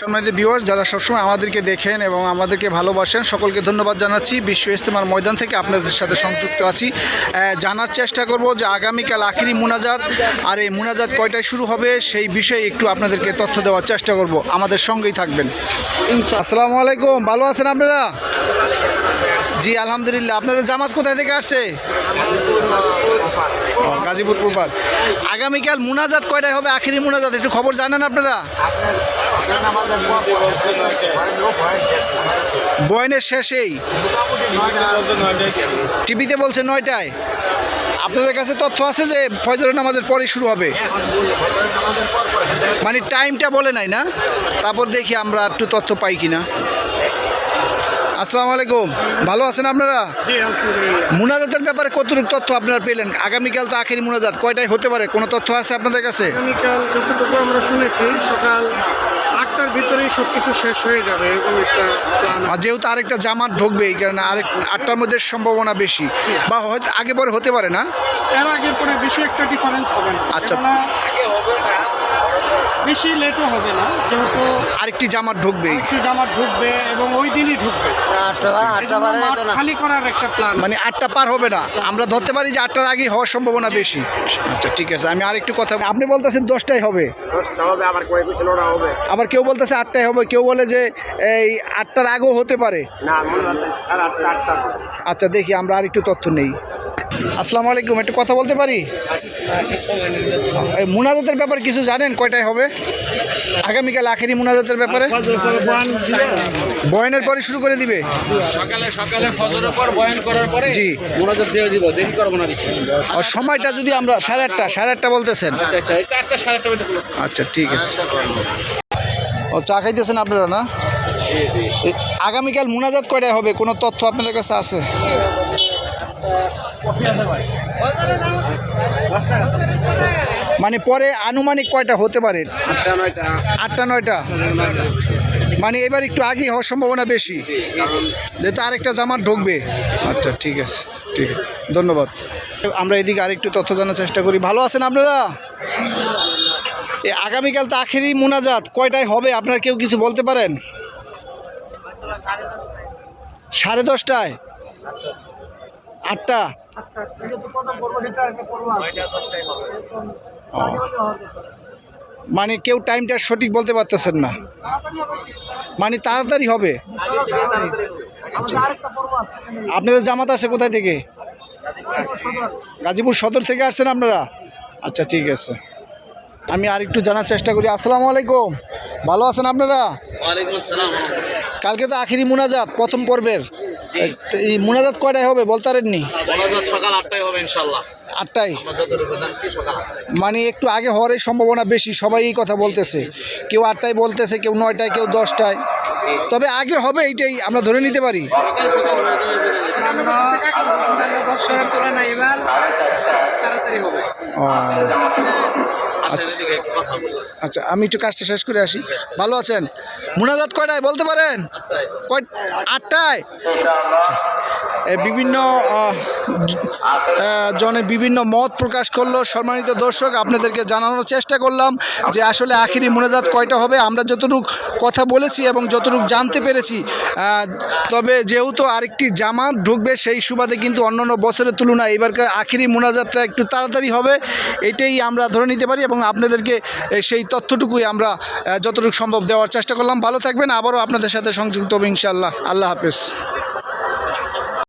সম্মানিত ভিউয়ার্স যারা সবসময় আমাদেরকে দেখেন এবং আমাদেরকে ভালোবাসেন সকলকে ধন্যবাদ জানাচ্ছি। বিশ্ব ইস্তেমার ময়দান থেকে আপনাদের সাথে সংযুক্ত আছি। জানার চেষ্টা করব যে আগামীকাল আখিরি মুনাজাত আর এই মুনাজাত কয়টায় শুরু হবে সেই বিষয়ে একটু আপনাদেরকে তথ্য দেওয়ার চেষ্টা করব। আমাদের সঙ্গেই থাকবেন। আসসালামু আলাইকুম ভালো আছেন আপনারা? জি আলহামদুলিল্লাহ। আপনাদের জামাত কোথায় থেকে আসছে? গাজীপুর পূর্বার আগামীকাল মুনাজাত কয়টায় হবে? আখিরি মুনাজাত, একটু খবর জানেন আপনারা? বয়নের শেষেই। টিভিতে বলছে নয়টায়। আপনাদের কাছে তথ্য আছে যে ফজর নামাজের পরে শুরু হবে? মানে টাইমটা বলে নাই না? তারপর দেখি আমরা একটু তথ্য পাই কিনা। আসসালামু আলাইকুম। ভালো আছেন আপনারা? জি মুনাজাতের ব্যাপারে কতটুকু তথ্য আপনারা পেলেন? আগামীকাল তো আখেরি মুনাজাত কয়টায় হতে পারে? কোনো তথ্য আছে আপনাদের কাছে? আমরা শুনেছি সকাল আটটার ভিতরেই সব কিছু শেষ হয়ে যাবে এরকম একটা আর যেহেতু আরেকটা জামাত ঢুকবে এই কারণে আরেক আটটার মধ্যে সম্ভাবনা বেশি। বা হয়তো আগে পরে হতে পারে না? এর আগে পরে বেশি একটা ডিফারেন্স হবে না। আচ্ছা। কেননা বেশি লেটও হবে না যেহেতু আরেকটি জামাত ঢুকবে। একটু জামাত ঢুকবে এবং ওই দিনই ঢুকবে। খালি করার একটা প্ল্যান মানে আটটা পার হবে না। আমরা ধরতে পারি যে আটটার আগে হওয়ার সম্ভাবনা বেশি। আচ্ছা ঠিক আছে। আমি আরেকটু কথা আপনি বলতেছেন দশটায় হবে। হবে আবার কেউ বলতেছে আটটায় হবে কেউ বলে যে এই আটটার আগেও হতে পারে। না মনে হচ্ছে আর আটটা আটটা। আচ্ছা দেখি আমরা আরেকটু তথ্য নেই। আসসালামু আলাইকুম একটু কথা বলতে পারি? এই মুনাজাতের ব্যাপারে কিছু জানেন? কয়টায় হবে? আগামীকাল আখেরি মুনাজাতের ব্যাপারে? বয়নের পরে শুরু করে দিবে? সকালে সকালে ফজরের পর বয়ান করার পরে জি। মোনাজাত দিয়ে দিব দেরি করব না বেশি। আর সময়টা যদি আমরা সাড়ে আটটা সাড়ে আটটা বলতেছেন? আচ্ছা আচ্ছা চারটা সাড়ে আটটা আচ্ছা ঠিক আছে। ও চা খাইতেছেন আপনারা না? আগামীকাল মুনাজাত কয়টায় হবে? কোনো তথ্য আপনাদের কাছে আছে? মানে পরে আনুমানিক কয়টা হতে পারে? আটটা, নয়টা? মানে এবার একটু আগে হওয়ার সম্ভাবনা বেশি। যেহেতু আরেকটা জামাত ঢুকবে। আচ্ছা ঠিক আছে ঠিক আছে। ধন্যবাদ। আমরা এদিকে আরেকটু তথ্য জানার চেষ্টা করি। ভালো আছেন আপনারা? আগামীকাল তো আখেরি মোনাজাত। কয়টায় হবে? আপনার কেউ কিছু বলতে পারেন? সাড়ে দশটায়। আটটা? মানে কেউ টাইমটা সঠিক বলতে পারতেছেন না। মানে তাড়াতাড়ি হবে। আপনাদের জামাত আসে কোথায় থেকে? গাজীপুর সদর। থেকে আসছেন আপনারা? আচ্ছা ঠিক আছে। আমি আর একটু জানার চেষ্টা করি। আসসালামু আলাইকুম। ভালো আছেন আপনারা? কালকে তো আখেরি মুনাজাত প্রথম পর্বের। এই মুনাজাত কয়টায় হবে বলতে পারেননি? মোনাজাত সকাল আটটায় হবে ইনশাল্লাহ আটটায়? মানে একটু আগে হওয়ার সম্ভাবনা বেশি সবাই এই কথা বলতেছে। কেউ আটটায় বলতেছে কেউ নয়টায় কেউ দশটায়। তবে আগে হবে এইটাই আমরা ধরে নিতে পারি। সকাল সকাল হয়ে যাবে বছরের তুলনায় এবার তাড়াতাড়ি হবে। আচ্ছা। বলি। আচ্ছা আমি একটু কাজটা শেষ করে আসি। ভালো আছেন? মুনাজাত কয়টায়? বলতে পারেন? কয় আটটায়? বিভিন্ন জনে বিভিন্ন মত প্রকাশ করল। সম্মানিত দর্শক আপনাদেরকে জানানোর চেষ্টা করলাম যে আসলে আখিরি মুনাজাত কয়টা হবে। আমরা যতটুকু কথা বলেছি এবং যতটুকু জানতে পেরেছি তবে যেহেতু আরেকটি জামাত ঢুকবে সেই সুবাদে কিন্তু অন্যান্য বছরের তুলনায় এবারকার আখিরি মুনাজাতটা একটু তাড়াতাড়ি হবে। এটাই আমরা ধরে নিতে পারি এবং আপনাদেরকে সেই তথ্যটুকুই আমরা যতটুকু সম্ভব দেওয়ার চেষ্টা করলাম। ভালো থাকবেন, আবারও আপনাদের সাথে সংযুক্ত হবে ইনশাল্লাহ আল্লাহ হাফেজ।